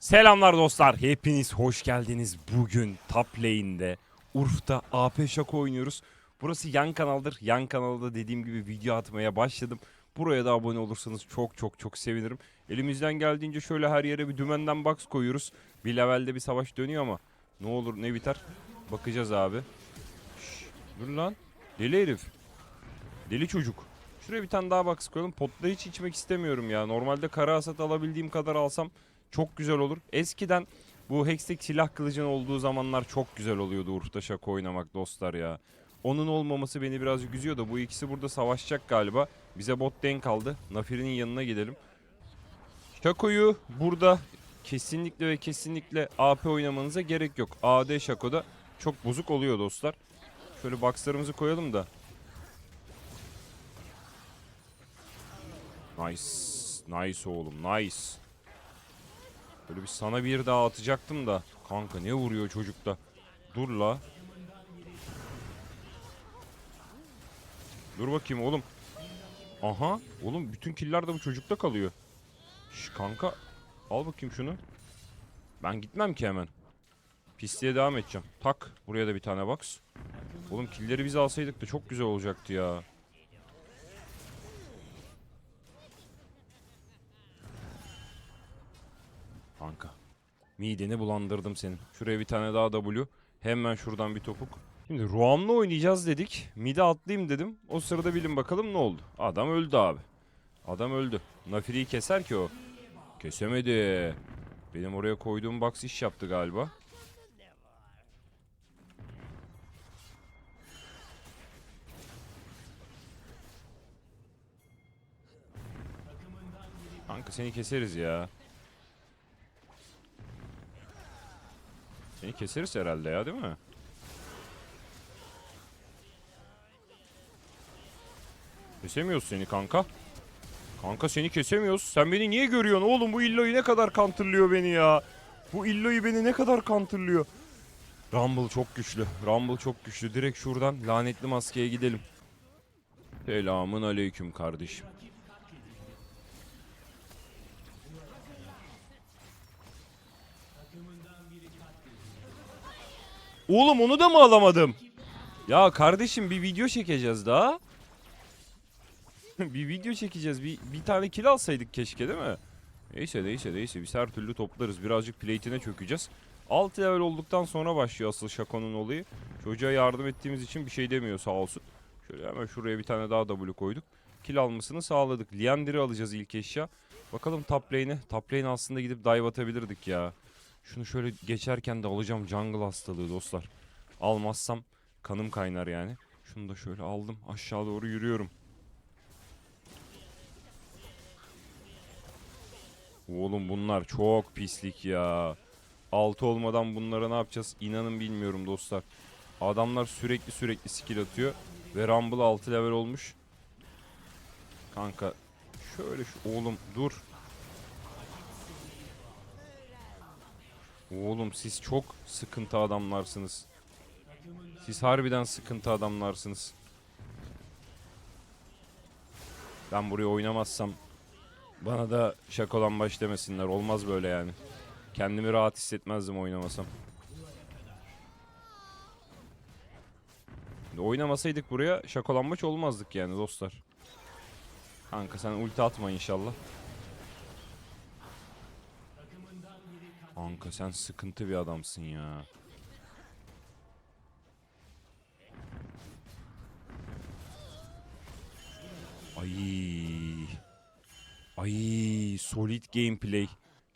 Selamlar dostlar. Hepiniz hoş geldiniz. Bugün top lane'de Urf'ta AP Şako oynuyoruz. Burası yan kanaldır. Yan kanalda dediğim gibi video atmaya başladım. Buraya da abone olursanız çok çok çok sevinirim. Elimizden geldiğince şöyle her yere bir dümenden box koyuyoruz. Bir levelde bir savaş dönüyor ama ne olur ne biter bakacağız abi. Şş, dur lan. Deli herif. Deli çocuk. Şuraya bir tane daha box koyalım. Potla hiç içmek istemiyorum ya. Normalde kara hasat alabildiğim kadar alsam çok güzel olur. Eskiden bu Hextech silah kılıcın olduğu zamanlar çok güzel oluyordu Urf'ta Şako oynamak dostlar ya. Onun olmaması beni birazcık üzüyor da bu ikisi burada savaşacak galiba. Bize bot denk kaldı. Nafir'in yanına gidelim. Şako'yu burada kesinlikle ve kesinlikle AP oynamanıza gerek yok. AD Şako'da çok bozuk oluyor dostlar. Şöyle boxlarımızı koyalım da. Nice. Nice oğlum nice. Böyle bir sana bir daha atacaktım da. Kanka ne vuruyor çocukta. Dur la. Dur bakayım oğlum. Aha. Oğlum bütün killer de bu çocukta kalıyor. Şş kanka. Al bakayım şunu. Ben gitmem ki hemen. Pisliğe devam edeceğim. Tak. Buraya da bir tane box. Oğlum killeri biz alsaydık da çok güzel olacaktı ya. Mideni bulandırdım senin. Şuraya bir tane daha W. Hemen şuradan bir topuk. Şimdi Ruam'la oynayacağız dedik. Mide atlayayım dedim. O sırada bilin bakalım ne oldu. Adam öldü abi. Adam öldü. Nafiri'yi keser ki o. Kesemedi. Benim oraya koyduğum box iş yaptı galiba. Kanka seni keseriz ya. Seni keseriz herhalde ya değil mi? Kesemiyoruz seni kanka. Kanka seni kesemiyoruz. Sen beni niye görüyorsun oğlum? Bu illoyu ne kadar counterlıyor beni ya. Bu illoyu beni ne kadar counterlıyor. Rumble çok güçlü. Rumble çok güçlü. Direkt şuradan lanetli maskeye gidelim. Selamın aleyküm kardeşim. Oğlum onu da mı alamadım? Ya kardeşim bir video çekeceğiz daha. bir video çekeceğiz. Bir, bir tane kill alsaydık keşke değil mi? Neyse neyse neyse biz her türlü toplarız. Birazcık plate'ine çökeceğiz. 6 level olduktan sonra başlıyor asıl Şako'nun olayı. Çocuğa yardım ettiğimiz için bir şey demiyor sağ olsun. Şöyle hemen şuraya bir tane daha W koyduk. Kill almasını sağladık. Liandir'i alacağız ilk eşya. Bakalım top lane'e. Top lane aslında gidip dive atabilirdik ya. Şunu şöyle geçerken de alacağım jungle hastalığı dostlar. Almazsam kanım kaynar yani. Şunu da şöyle aldım. Aşağı doğru yürüyorum. Oğlum bunlar çok pislik ya. Altı olmadan bunlara ne yapacağız? İnanın bilmiyorum dostlar. Adamlar sürekli sürekli skill atıyor. Ve Rumble 6 level olmuş. Kanka şöyle şu oğlum dur. Oğlum siz çok sıkıntı adamlarsınız. Siz harbiden sıkıntı adamlarsınız. Ben buraya oynamazsam bana da şakolan baş demesinler. Olmaz böyle yani. Kendimi rahat hissetmezdim oynamasam. Oynamasaydık buraya şakolanmaç olmazdık yani dostlar. Kanka sen ulti atma inşallah. Kanka sen sıkıntı bir adamsın ya. Ay. Ay solid gameplay.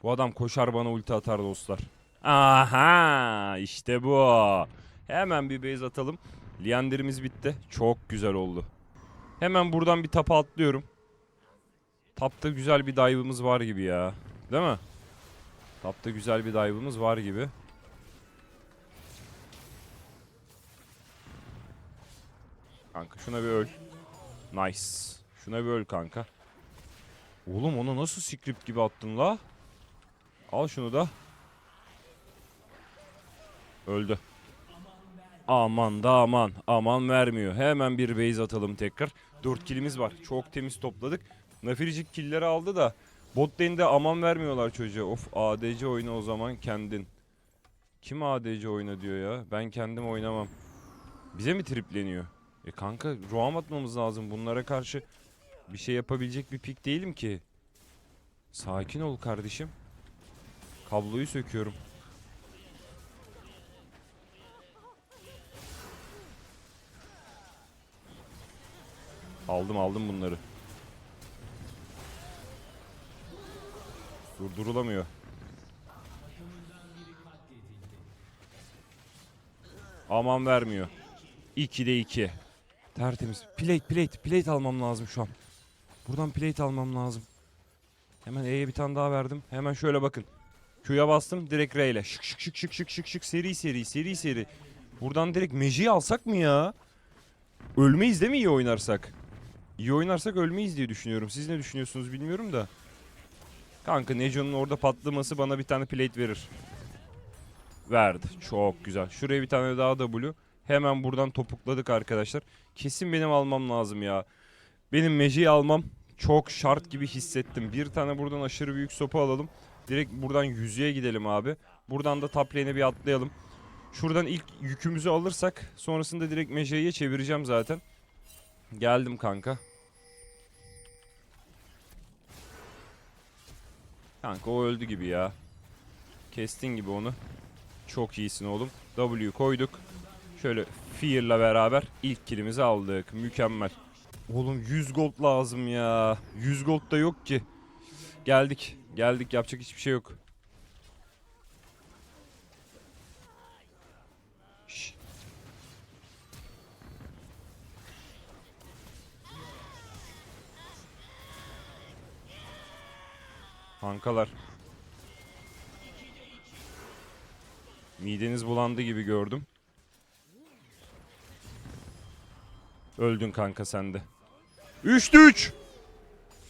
Bu adam koşar bana ulti atar dostlar. Aha işte bu. Hemen bir base atalım. Liander'imiz bitti. Çok güzel oldu. Hemen buradan bir tapa atlıyorum. Tapta güzel bir dive'ımız var gibi ya. Değil mi? Tapta güzel bir dive'ımız var gibi. Kanka şuna bir öl. Nice. Şuna bir öl kanka. Oğlum onu nasıl script gibi attın la? Al şunu da. Öldü. Aman da aman. Aman vermiyor. Hemen bir base atalım tekrar. 4 killimiz var. Çok temiz topladık. Nafiricik killleri aldı da Bot lane'de aman vermiyorlar çocuğa. Of ADC oyna o zaman kendin. Kim ADC oyna diyor ya? Ben kendim oynamam. Bize mi tripleniyor? E kanka roam atmamız lazım. Bunlara karşı bir şey yapabilecek bir pik değilim ki. Sakin ol kardeşim. Kabloyu söküyorum. Aldım aldım bunları. Durdurulamıyor. Aman vermiyor. 2'de 2. Tertemiz. Plate plate plate almam lazım şu an. Buradan plate almam lazım. Hemen E'ye bir tane daha verdim. Hemen şöyle bakın. Q'ya bastım direkt R ile. Şık şık şık şık şık şık şık seri seri seri seri. Buradan direkt Magi'yi alsak mı ya? Ölmeyiz değil mi iyi oynarsak? İyi oynarsak ölmeyiz diye düşünüyorum. Siz ne düşünüyorsunuz bilmiyorum da. Kanka Neco'nun orada patlaması bana bir tane plate verir. Verdi. Çok güzel. Şuraya bir tane daha W. Hemen buradan topukladık arkadaşlar. Kesin benim almam lazım ya. Benim Magi'yi almam çok şart gibi hissettim. Bir tane buradan aşırı büyük sopa alalım. Direkt buradan yüzüğe gidelim abi. Buradan da top bir atlayalım. Şuradan ilk yükümüzü alırsak sonrasında direkt Magi'ye çevireceğim zaten. Geldim kanka. Kanka o öldü gibi ya. Kestin gibi onu. Çok iyisin oğlum. W koyduk. Şöyle Fear'la beraber ilk killimizi aldık. Mükemmel. Oğlum 100 gold lazım ya. 100 gold da yok ki. Geldik. Geldik yapacak hiçbir şey yok. Kankalar. Mideniz bulandı gibi gördüm. Öldün kanka sen de. 3'te 3.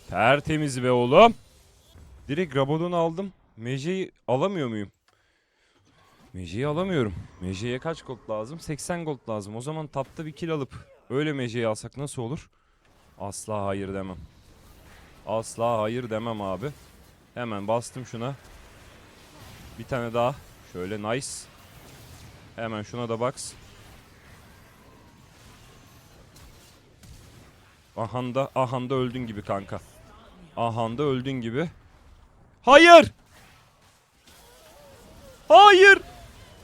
Tertemiz be oğlum. Direkt Rabadon'u aldım. Meje'yi alamıyor muyum? Meje'yi alamıyorum. Meje'ye kaç gold lazım? 80 gold lazım. O zaman tapta bir kill alıp öyle Meje'yi alsak nasıl olur? Asla hayır demem. Asla hayır demem abi. Hemen bastım şuna. Bir tane daha. Şöyle nice. Hemen şuna da box. Ahanda, ahanda öldün gibi kanka. Ahanda öldün gibi. Hayır! Hayır!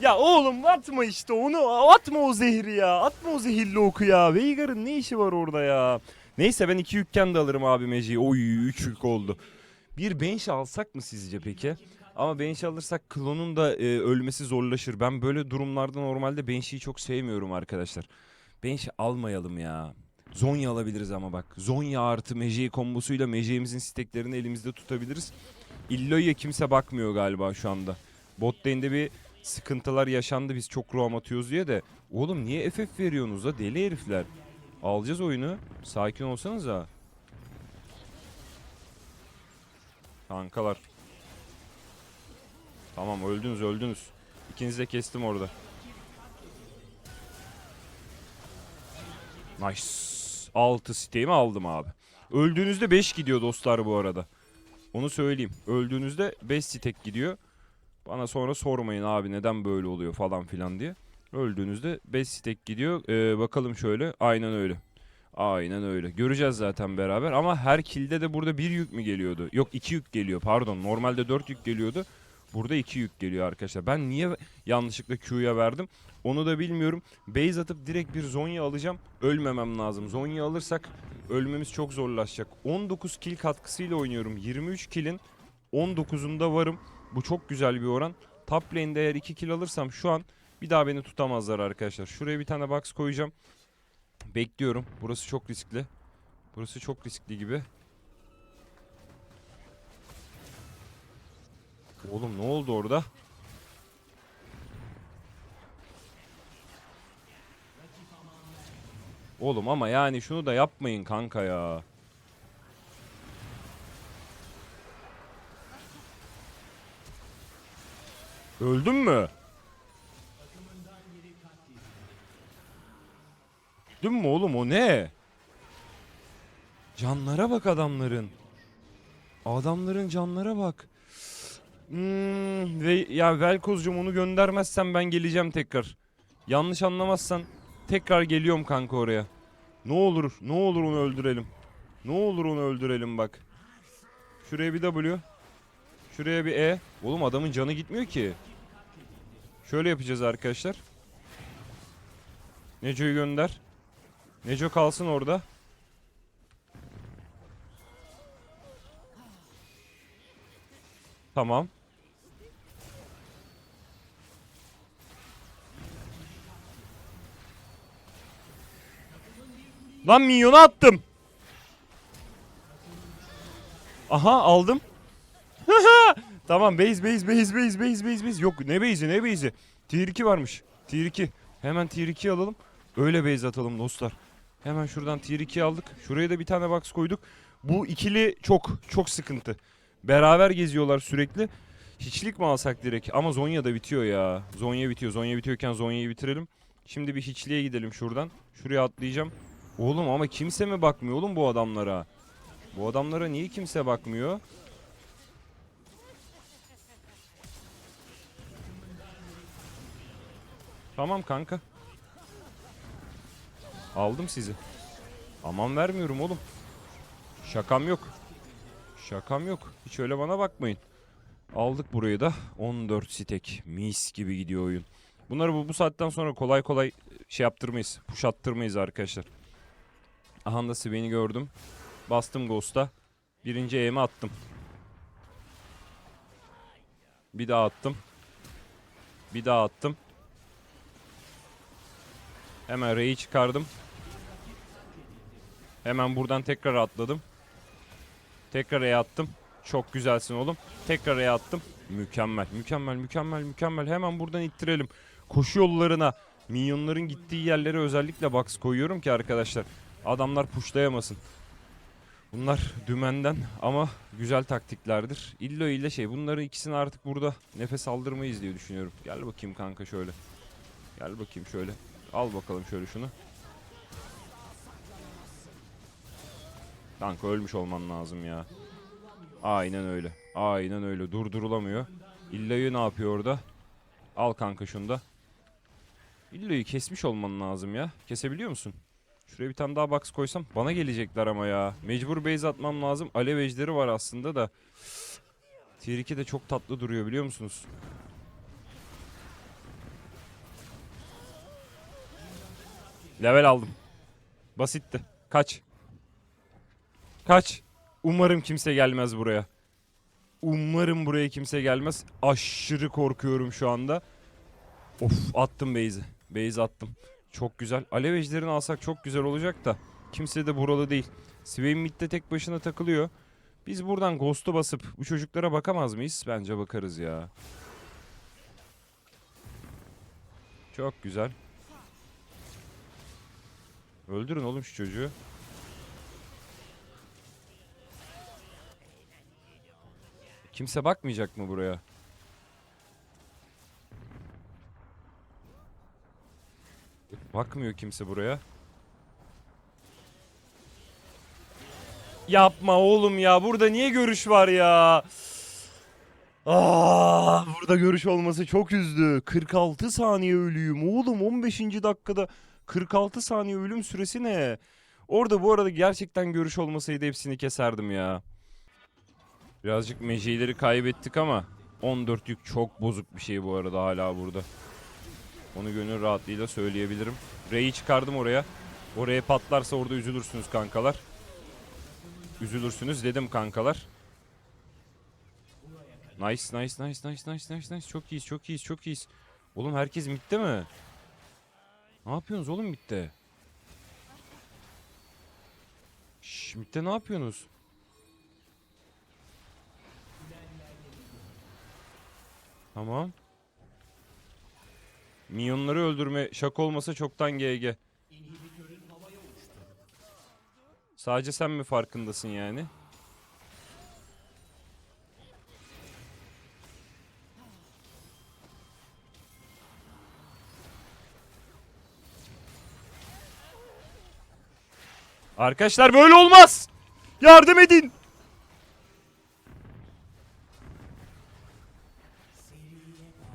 Ya oğlum atma işte onu. Atma o zehri ya. Atma o zehirli oku ya. Veigar'ın ne işi var orada ya? Neyse ben iki yükken de alırım abi Meci'yi. Oy üç yük oldu. Bir bench alsak mı sizce peki? Ama bench alırsak klonun da e, ölmesi zorlaşır. Ben böyle durumlarda normalde bench'i çok sevmiyorum arkadaşlar. Bench almayalım ya. Zonya alabiliriz ama bak. Zonya artı Mejie kombosuyla Mejie'mizin steklerini elimizde tutabiliriz. Illo'ya kimse bakmıyor galiba şu anda. Bot lane'de bir sıkıntılar yaşandı biz çok roam atıyoruz diye de. Oğlum niye FF veriyorsunuz da deli herifler. Alacağız oyunu. Sakin olsanız ha. Kankalar. Tamam öldünüz öldünüz. İkinizi de kestim orada. Nice. 6 siteğimi aldım abi. Öldüğünüzde 5 gidiyor dostlar bu arada. Onu söyleyeyim. Öldüğünüzde 5 stek gidiyor. Bana sonra sormayın abi neden böyle oluyor falan filan diye. Öldüğünüzde 5 stek gidiyor. Ee, bakalım şöyle. Aynen öyle. Aynen öyle. Göreceğiz zaten beraber. Ama her kilde de burada bir yük mü geliyordu? Yok iki yük geliyor pardon. Normalde 4 yük geliyordu. Burada 2 yük geliyor arkadaşlar. Ben niye yanlışlıkla Q'ya verdim? Onu da bilmiyorum. Base atıp direkt bir Zonya alacağım. Ölmemem lazım. Zonya alırsak ölmemiz çok zorlaşacak. 19 kill katkısıyla oynuyorum. 23 kill'in 19'unda varım. Bu çok güzel bir oran. Top lane'de eğer 2 kill alırsam şu an bir daha beni tutamazlar arkadaşlar. Şuraya bir tane box koyacağım. Bekliyorum. Burası çok riskli. Burası çok riskli gibi. Oğlum ne oldu orada? Oğlum ama yani şunu da yapmayın kanka ya. Öldün mü? Öldün mü oğlum o ne? Canlara bak adamların. Adamların canlara bak. Hmm, ve ya Velkoz'cum onu göndermezsen ben geleceğim tekrar. Yanlış anlamazsan tekrar geliyorum kanka oraya. Ne olur, ne olur onu öldürelim. Ne olur onu öldürelim bak. Şuraya bir W. Şuraya bir E. Oğlum adamın canı gitmiyor ki. Şöyle yapacağız arkadaşlar. Neco'yu gönder. Neco kalsın orada. Tamam. Lan minyonu attım. Aha aldım. tamam base base base base base base base. Yok ne base'i ne base'i. Tier 2 varmış. Tier 2. Hemen tier 2 alalım. Öyle base atalım dostlar. Hemen şuradan tier 2 aldık. Şuraya da bir tane box koyduk. Bu ikili çok çok sıkıntı. Beraber geziyorlar sürekli. Hiçlik mi alsak direkt? Ama Zonya da bitiyor ya. Zonya bitiyor. Zonya bitiyorken Zonya'yı bitirelim. Şimdi bir hiçliğe gidelim şuradan. Şuraya atlayacağım. Oğlum ama kimse mi bakmıyor oğlum bu adamlara? Bu adamlara niye kimse bakmıyor? Tamam kanka. Aldım sizi. Aman vermiyorum oğlum. Şakam yok. Şakam yok. Hiç öyle bana bakmayın. Aldık burayı da. 14 stek. Mis gibi gidiyor oyun. Bunları bu, bu saatten sonra kolay kolay şey yaptırmayız. Push attırmayız arkadaşlar. Aha da Sven'i gördüm. Bastım Ghost'a. Birinci E'mi attım. Bir daha attım. Bir daha attım. Hemen R'yi çıkardım. Hemen buradan tekrar atladım. Tekrar E attım. Çok güzelsin oğlum. Tekrar E attım. Mükemmel, mükemmel, mükemmel, mükemmel. Hemen buradan ittirelim. Koşu yollarına, minyonların gittiği yerlere özellikle box koyuyorum ki arkadaşlar. Adamlar puşlayamasın. Bunlar dümenden ama güzel taktiklerdir. İllo ile şey bunları ikisini artık burada nefes aldırmayız diye düşünüyorum. Gel bakayım kanka şöyle. Gel bakayım şöyle. Al bakalım şöyle şunu. Kanka ölmüş olman lazım ya. Aynen öyle. Aynen öyle. Durdurulamıyor. İllo'yu ne yapıyor orada? Al kanka şunu da. İllo'yu kesmiş olman lazım ya. Kesebiliyor musun? Şuraya bir tane daha box koysam bana gelecekler ama ya. Mecbur base atmam lazım. Alev ejderi var aslında da. Tier 2 de çok tatlı duruyor biliyor musunuz? Level aldım. Basitti. Kaç. Kaç. Umarım kimse gelmez buraya. Umarım buraya kimse gelmez. Aşırı korkuyorum şu anda. Of attım base'i. Base attım. Çok güzel. Alev ejderini alsak çok güzel olacak da. Kimse de buralı değil. Swain midde tek başına takılıyor. Biz buradan ghost'u basıp bu çocuklara bakamaz mıyız? Bence bakarız ya. Çok güzel. Öldürün oğlum şu çocuğu. Kimse bakmayacak mı buraya? Bakmıyor kimse buraya. Yapma oğlum ya. Burada niye görüş var ya? Aa, burada görüş olması çok üzdü. 46 saniye ölüyüm. Oğlum 15. dakikada 46 saniye ölüm süresi ne? Orada bu arada gerçekten görüş olmasaydı hepsini keserdim ya. Birazcık meceleri kaybettik ama 14 yük çok bozuk bir şey bu arada hala burada. Onu gönül rahatlığıyla söyleyebilirim. R'yi çıkardım oraya. Oraya patlarsa orada üzülürsünüz kankalar. Üzülürsünüz dedim kankalar. Nice nice nice nice nice nice nice. Çok iyiyiz çok iyiyiz çok iyiyiz. Oğlum herkes midde mi? Ne yapıyorsunuz oğlum midde? Şşş midde ne yapıyorsunuz? Tamam. Minyonları öldürme şak olmasa çoktan GG. Sadece sen mi farkındasın yani? Arkadaşlar böyle olmaz. Yardım edin.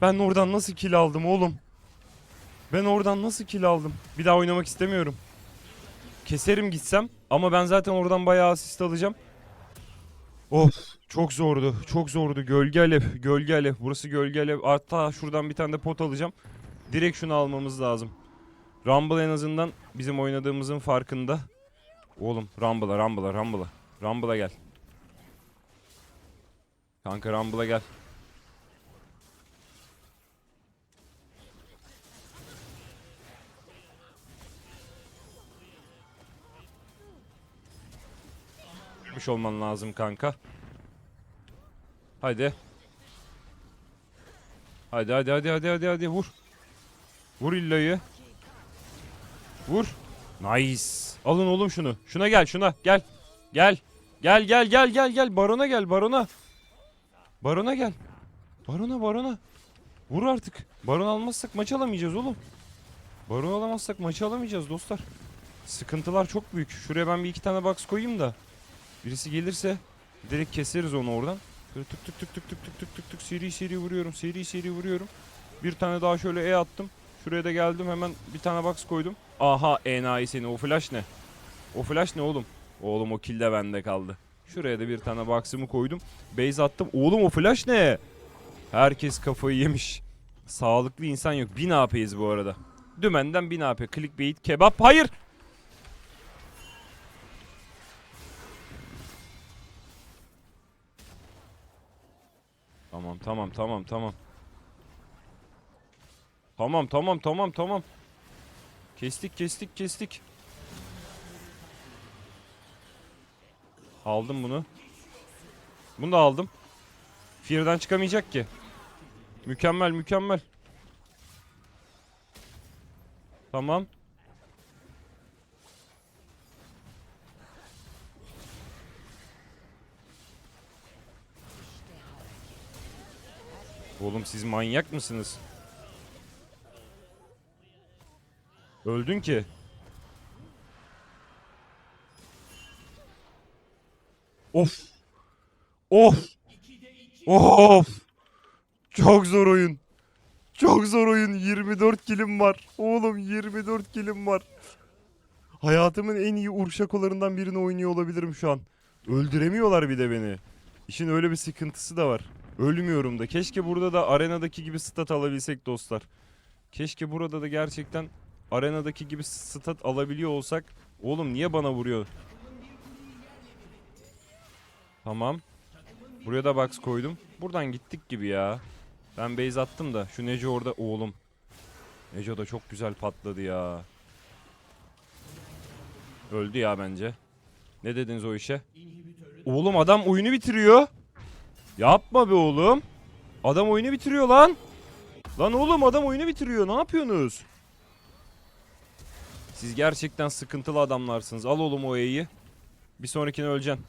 Ben oradan nasıl kill aldım oğlum? Ben oradan nasıl kill aldım? Bir daha oynamak istemiyorum. Keserim gitsem ama ben zaten oradan bayağı asist alacağım. Of çok zordu. Çok zordu. Gölge alev. Gölge alev. Burası gölge alev. Hatta şuradan bir tane de pot alacağım. Direkt şunu almamız lazım. Rumble en azından bizim oynadığımızın farkında. Oğlum Rumble'a Rumble'a Rumble'a. Rumble'a gel. Kanka Rumble'a gel. Ölmüş olman lazım kanka. Hadi. Hadi hadi hadi hadi hadi hadi vur. Vur illayı. Vur. Nice. Alın oğlum şunu. Şuna gel şuna gel. Gel. Gel gel gel gel gel. Barona gel barona. Barona gel. Barona barona. Vur artık. Baron almazsak maç alamayacağız oğlum. Baron alamazsak maçı alamayacağız dostlar. Sıkıntılar çok büyük. Şuraya ben bir iki tane box koyayım da. Birisi gelirse direkt keseriz onu oradan. Böyle tık tık tık tık tık tık tık tık tık seri seri vuruyorum. Seri seri vuruyorum. Bir tane daha şöyle E attım. Şuraya da geldim hemen bir tane box koydum. Aha enayi seni o flash ne? O flash ne oğlum? Oğlum o kill de bende kaldı. Şuraya da bir tane box'ımı koydum. Base attım. Oğlum o flash ne? Herkes kafayı yemiş. Sağlıklı insan yok. 1000 AP'yiz bu arada. Dümenden 1000 AP. Clickbait kebap. Hayır. Tamam tamam tamam tamam. Tamam tamam tamam tamam. Kestik kestik kestik. Aldım bunu. Bunu da aldım. Fear'dan çıkamayacak ki. Mükemmel mükemmel. Tamam. Oğlum siz manyak mısınız? Öldün ki. Of. Of. Of. Çok zor oyun. Çok zor oyun. 24 kilim var. Oğlum 24 kilim var. Hayatımın en iyi urşakolarından birini oynuyor olabilirim şu an. Öldüremiyorlar bir de beni. İşin öyle bir sıkıntısı da var. Ölmüyorum da. Keşke burada da arenadaki gibi stat alabilsek dostlar. Keşke burada da gerçekten arenadaki gibi stat alabiliyor olsak. Oğlum niye bana vuruyor? Tamam. Buraya da box koydum. Buradan gittik gibi ya. Ben base attım da şu Neco orada oğlum. Neco da çok güzel patladı ya. Öldü ya bence. Ne dediniz o işe? Oğlum adam oyunu bitiriyor. Yapma be oğlum. Adam oyunu bitiriyor lan. Lan oğlum adam oyunu bitiriyor. Ne yapıyorsunuz? Siz gerçekten sıkıntılı adamlarsınız. Al oğlum o E'yi. Bir sonrakine öleceksin.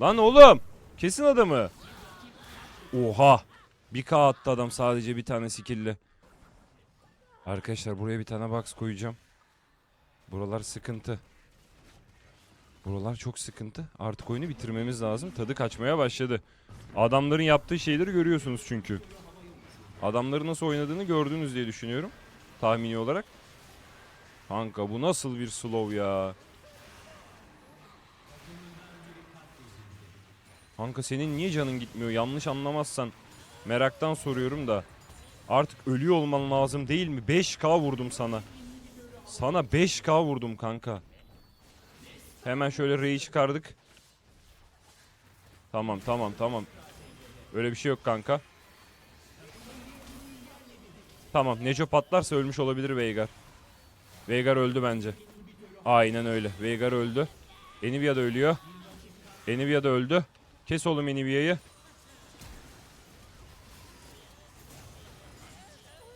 Lan oğlum. Kesin adamı. Oha. Bir K adam sadece bir tane skill'le. Arkadaşlar buraya bir tane box koyacağım. Buralar sıkıntı. Buralar çok sıkıntı. Artık oyunu bitirmemiz lazım. Tadı kaçmaya başladı. Adamların yaptığı şeyleri görüyorsunuz çünkü. Adamların nasıl oynadığını gördünüz diye düşünüyorum. Tahmini olarak. Kanka bu nasıl bir slow ya? Kanka senin niye canın gitmiyor? Yanlış anlamazsan meraktan soruyorum da. Artık ölüyor olman lazım değil mi? 5k vurdum sana. Sana 5k vurdum kanka. Hemen şöyle R'yi çıkardık. Tamam tamam tamam. Öyle bir şey yok kanka. Tamam Neco patlarsa ölmüş olabilir Veigar. Veigar öldü bence. Aynen öyle. Veigar öldü. Enivia da ölüyor. Enivia da öldü. Kes oğlum Enivia'yı.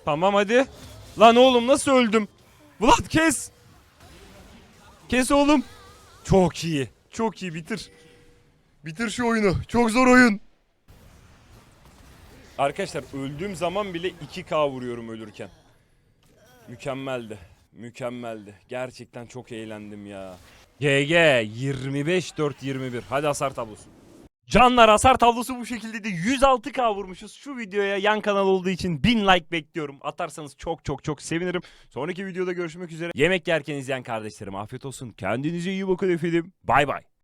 Tamam hadi. Lan oğlum nasıl öldüm? Vlad kes. Kes oğlum. Çok iyi. Çok iyi bitir. Bitir şu oyunu. Çok zor oyun. Arkadaşlar öldüğüm zaman bile 2K vuruyorum ölürken. Mükemmeldi. Mükemmeldi. Gerçekten çok eğlendim ya. GG 25 4 21. Hadi hasar tablosu. Canlar hasar tablosu bu şekilde de 106k vurmuşuz. Şu videoya yan kanal olduğu için 1000 like bekliyorum. Atarsanız çok çok çok sevinirim. Sonraki videoda görüşmek üzere. Yemek yerken izleyen kardeşlerim afiyet olsun. Kendinize iyi bakın efendim. Bay bay.